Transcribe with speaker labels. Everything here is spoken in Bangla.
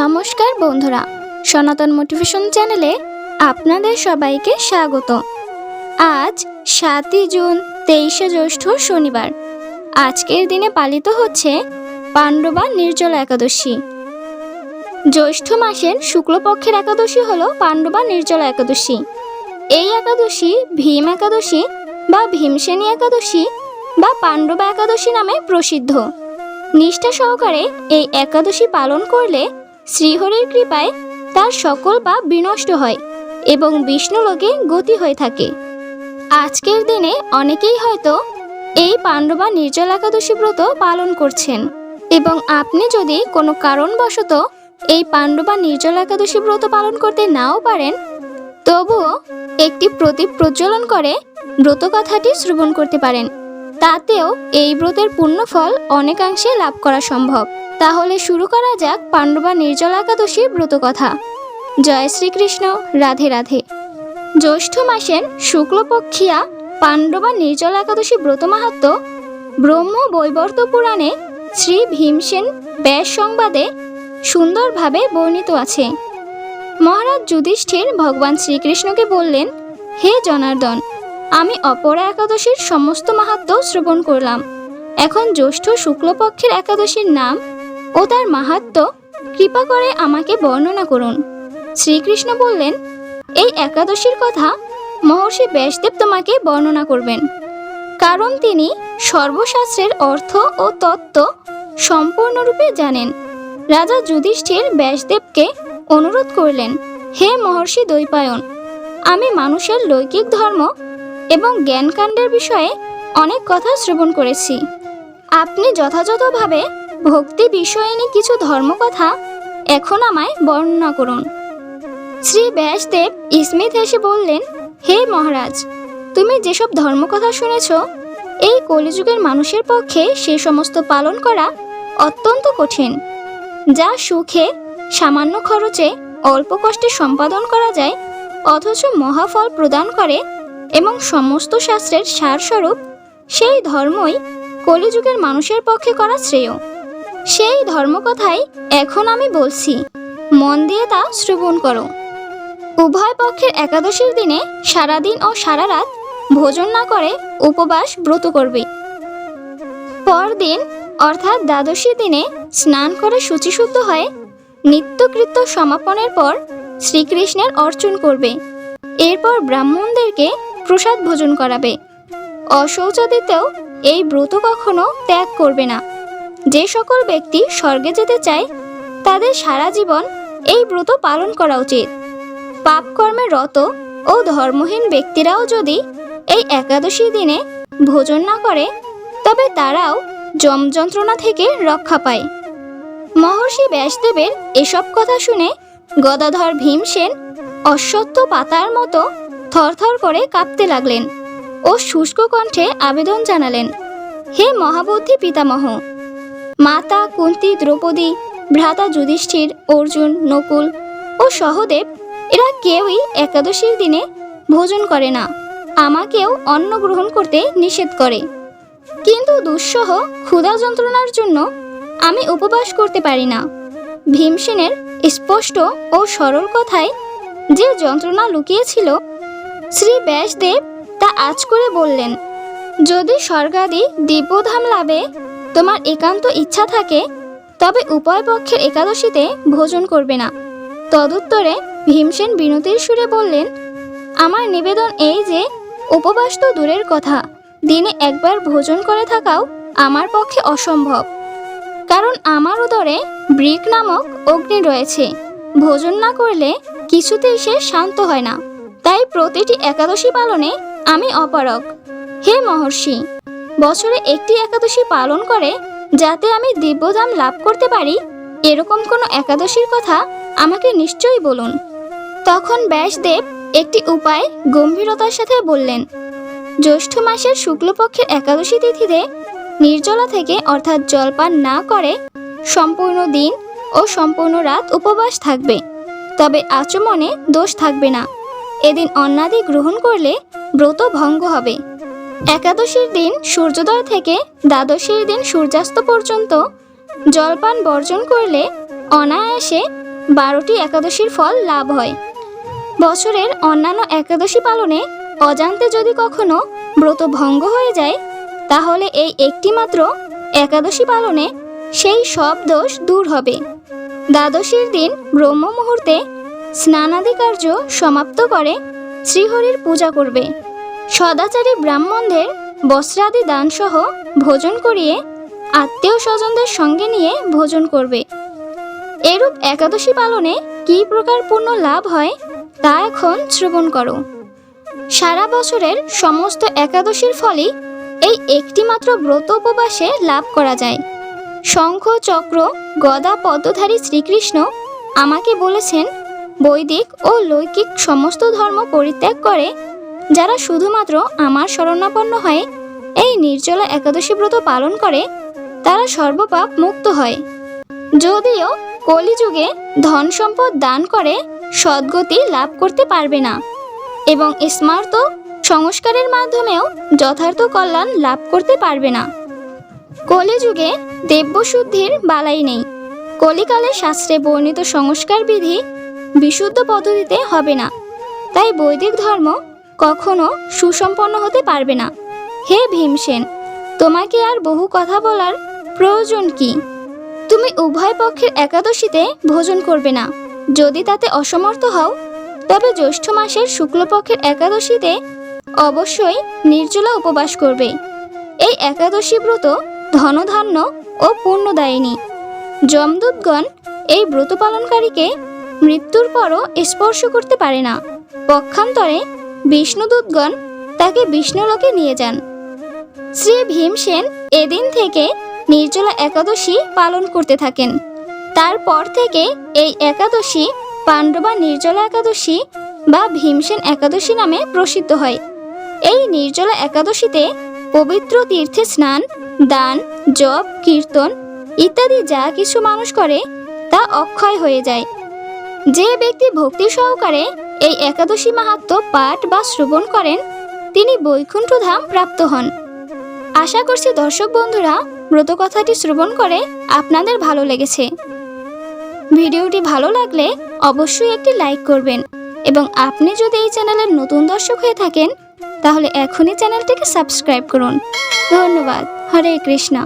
Speaker 1: নমস্কার বন্ধুরা, সনাতন মোটিভেশন চ্যানেলে আপনাদের সবাইকে স্বাগত। আজ সাতই জুন, তেইশে জ্যৈষ্ঠ শনিবার। আজকের দিনে পালিত হচ্ছে পাণ্ডবা নির্জলা একাদশী। জ্যৈষ্ঠ মাসের শুক্লপক্ষের একাদশী হলো পাণ্ডবা নির্জলা একাদশী। এই একাদশী ভীম একাদশী বা ভীমসেনী একাদশী বা পাণ্ডবা একাদশী নামে প্রসিদ্ধ। নিষ্ঠা সহকারে এই একাদশী পালন করলে শ্রীহরির কৃপায় তার সকল পাপ বিনষ্ট হয় এবং বিষ্ণুলোকে গতি হয়ে থাকে। আজকের দিনে অনেকেই হয়তো এই পাণ্ডবা নির্জল একাদশী ব্রত পালন করছেন এবং আপনি যদি কোনো কারণবশত এই পাণ্ডবা নির্জল একাদশী ব্রত পালন করতে নাও পারেন, তবুও একটি প্রদীপ প্রজ্বলন করে ব্রত কথাটি শ্রবণ করতে পারেন। তাতেও এই ব্রতের পুণ্যফল অনেকাংশে লাভ করা সম্ভব। তাহলে শুরু করা যাক পাণ্ডবা নির্জলা একাদশীর ব্রত কথা জয় শ্রীকৃষ্ণ, রাধে রাধে। জ্যৈষ্ঠ মাসের শুক্লপক্ষিয়া পাণ্ডবা নির্জলা একাদশী ব্রত মাহাত্ম ব্রহ্ম বৈবর্ত পুরাণে শ্রী ভীমসেন ব্যাস সংবাদে সুন্দরভাবে বর্ণিত আছে। মহারাজ যুধিষ্ঠির ভগবান শ্রীকৃষ্ণকে বললেন, হে জনার্দন আমি অপরা একাদশীর সমস্ত মাহাত্ম শ্রবণ করলাম। এখন জ্যৈষ্ঠ শুক্লপক্ষের একাদশীর নাম ও তার মাহাত্ম কৃপা করে আমাকে বর্ণনা করুন। শ্রীকৃষ্ণ বললেন, এই একাদশীর কথা মহর্ষি ব্যাসদেব তোমাকে বর্ণনা করবেন। কারণ তিনি সর্বশাস্ত্রের অর্থ ও তত্ত্ব সম্পূর্ণরূপে জানেন। রাজা যুধিষ্ঠির ব্যাসদেবকে অনুরোধ করলেন, হে মহর্ষি দৈপায়ন আমি মানুষের লৌকিক ধর্ম এবং জ্ঞানকাণ্ডের বিষয়ে অনেক কথা শ্রবণ করেছি। আপনি যথাযথভাবে ভক্তি বিষয়নী কিছু ধর্মকথা এখন আমায় বর্ণনা করুন। শ্রী ব্যাসদেব স্মিত হেসে বললেন, হে মহারাজ, তুমি যেসব ধর্মকথা শুনেছ, এই কলিযুগের মানুষের পক্ষে সে সমস্ত পালন করা অত্যন্ত কঠিন, যা সুখে, সামান্য খরচে, অল্প কষ্টে সম্পাদন করা যায়, অথচ মহাফল প্রদান করে এবং সমস্ত শাস্ত্রের সারস্বরূপ, সেই ধর্মই কলিযুগের মানুষের পক্ষে করা শ্রেয়। সেই ধর্মকথাই এখন আমি বলছি, মন দিয়ে তা শ্রবণ করো। উভয় পক্ষের একাদশীর দিনে সারাদিন ও সারা রাত ভোজন না করে উপবাস ব্রত করবে। পরদিন, অর্থাৎ দ্বাদশী দিনে, স্নান করে শুচিশুদ্ধ হয়ে নিত্যকৃত্য সমাপনের পর শ্রীকৃষ্ণের অর্চন করবে। এরপর ব্রাহ্মণদেরকে প্রসাদ ভোজন করাবে। অশৌচাদিতেও এই ব্রত কখনো ত্যাগ করবে না। যে সকল ব্যক্তি স্বর্গে যেতে চায়, তাদের সারা জীবন এই ব্রত পালন করা উচিত। পাপ কর্মে রত ও ধর্মহীন ব্যক্তিরাও যদি এই একাদশী দিনে ভোজন না করে, তবে তারাও যম যন্ত্রণা থেকে রক্ষা পায়। মহর্ষি ব্যাসদেবের এসব কথা শুনে গদাধর ভীমসেন অশ্বত্থ পাতার মতো থরথর করে কাঁপতে লাগলেন ও শুষ্ক কণ্ঠে আবেদন জানালেন, হে মহাবুদ্ধি পিতামহ, মাতা, কুন্তি, দ্রৌপদী, ভ্রাতা যুধিষ্ঠির, অর্জুন, নকুল ও সহদেব, এরা কেউই একাদশীর দিনে ভোজন করে না, আমাকেও অন্ন গ্রহণ করতে নিষেধ করে। কিন্তু দুঃসহ ক্ষুধা যন্ত্রণার জন্য আমি উপবাস করতে পারি না। ভীমসেনের স্পষ্ট ও সরল কথায় যে যন্ত্রণা লুকিয়েছিল শ্রী ব্যাসদেব তা আজ করে বললেন, যদি স্বর্গাদি দিব্যধাম লাভে তোমার একান্ত ইচ্ছা থাকে, তবে উভয় পক্ষের একাদশীতে ভোজন করবে না। তদুত্তরে ভীমসেন বিনতির সুরে বললেন, আমার নিবেদন এই যে, উপবাস তো দূরের কথা, দিনে একবার ভোজন করে থাকাও আমার পক্ষে অসম্ভব। কারণ আমার উদরে ব্রিক নামক অগ্নি রয়েছে, ভোজন না করলে কিছুতেই সে শান্ত হয় না। তাই প্রতিটি একাদশী পালনে আমি অপারক হে মহর্ষি, বছরে একটি একাদশী পালন করে যাতে আমি দিব্যধাম লাভ করতে পারি, এরকম কোনো একাদশীর কথা আমাকে নিশ্চয়ই বলুন। তখন ব্যাসদেব একটি উপায় গম্ভীরতার সাথে বললেন, জ্যৈষ্ঠ মাসের শুক্লপক্ষের একাদশী তিথিতে নির্জলা থেকে অর্থাৎ জলপান না করে সম্পূর্ণ দিন ও সম্পূর্ণ রাত উপবাস থাকবে, তবে আচমনে দোষ থাকবে না। এদিন অন্নাদি গ্রহণ করলে ব্রত ভঙ্গ হবে। একাদশীর দিন সূর্যোদয় থেকে দ্বাদশীর দিন সূর্যাস্ত পর্যন্ত জলপান বর্জন করলে অনায়াসে বারোটি একাদশীর ফল লাভ হয়। বছরের অন্যান্য একাদশী পালনে অজান্তে যদি কখনো ব্রত ভঙ্গ হয়ে যায়, তাহলে এই একটিমাত্র একাদশী পালনে সেই সব দোষ দূর হবে। দ্বাদশীর দিন ব্রহ্ম মুহূর্তে স্নানাদি কার্য সমাপ্ত করে শ্রীহরির পূজা করবে। সদাচারী ব্রাহ্মণদের বস্ত্রাদি দানসহ ভোজন করিয়ে আত্মীয় স্বজনদের সঙ্গে নিয়ে ভোজন করবে। এরূপ একাদশী পালনে কী প্রকার পূর্ণ লাভ হয়, তা এখন শ্রবণ করো। সারা বছরের সমস্ত একাদশীর ফলই এই একটিমাত্র ব্রত উপবাসে লাভ করা যায়। শঙ্খ, চক্র, গদা, পদ্মধারী শ্রীকৃষ্ণ আমাকে বলেছেন বৈদিক ও লৌকিক সমস্ত ধর্ম পরিত্যাগ করে, যারা শুধুমাত্র আমার শরণাপন্ন হয়ে, এই নির্জলা একাদশী ব্রত পালন করে, তারা সর্বপাপ মুক্ত হয়। যদিও কলিযুগে ধন সম্পদ দান করে, সদ্গতি লাভ করতে পারবে না এবং স্মার্ত সংস্কারের মাধ্যমেও যথার্থ কল্যাণ লাভ করতে পারবে না। কলিযুগে দেব্যশুদ্ধির বালাই নেই। কলিকালে শাস্ত্রে বর্ণিত সংস্কার বিধি বিশুদ্ধ পদ্ধতিতে হবে না। তাই বৈদিক ধর্ম কখনো সুসম্পন্ন হতে পারবে না। হে ভীমসেন, তোমাকে আর বহু কথা বলার প্রয়োজন কি? তুমি উভয় পক্ষের একাদশীতে ভোজন করবে না। যদি তাতে অসমর্থ হও, তবে জ্যৈষ্ঠ মাসের শুক্লপক্ষের একাদশীতে অবশ্যই নির্জলা উপবাস করবে। এই একাদশী ব্রত ধনধান্য ও পুণ্যদায়িনী। যমদূতগণ এই ব্রত পালনকারীকে মৃত্যুর পরও স্পর্শ করতে পারে না। পক্ষান্তরে বিষ্ণুদূতগণ তাকে বিষ্ণুলোকে নিয়ে যান। শ্রী ভীমসেন এদিন থেকে নির্জলা একাদশী পালন করতে থাকেন। তারপর থেকে এই একাদশী পাণ্ডবা নির্জলা একাদশী বা ভীমসেন একাদশী নামে প্রসিদ্ধ হয়। এই নির্জলা একাদশীতে পবিত্র তীর্থে স্নান, দান, জপ, কীর্তন ইত্যাদি যা কিছু মানুষ করে তা অক্ষয় হয়ে যায়। যে ব্যক্তি ভক্তি সহকারে এই একাদশী মাহাত্ম পাঠ বা শ্রবণ করেন, তিনি বৈকুণ্ঠ ধাম প্রাপ্ত হন। আশা করছি দর্শক বন্ধুরা ব্রত কথাটি শ্রবণ করে আপনাদের ভালো লেগেছে। ভিডিওটি ভালো লাগলে অবশ্যই একটি লাইক করবেন এবং আপনি যদি এই চ্যানেলের নতুন দর্শক হয়ে থাকেন, তাহলে এখনই চ্যানেলটিকে সাবস্ক্রাইব করুন। ধন্যবাদ। হরে কৃষ্ণ।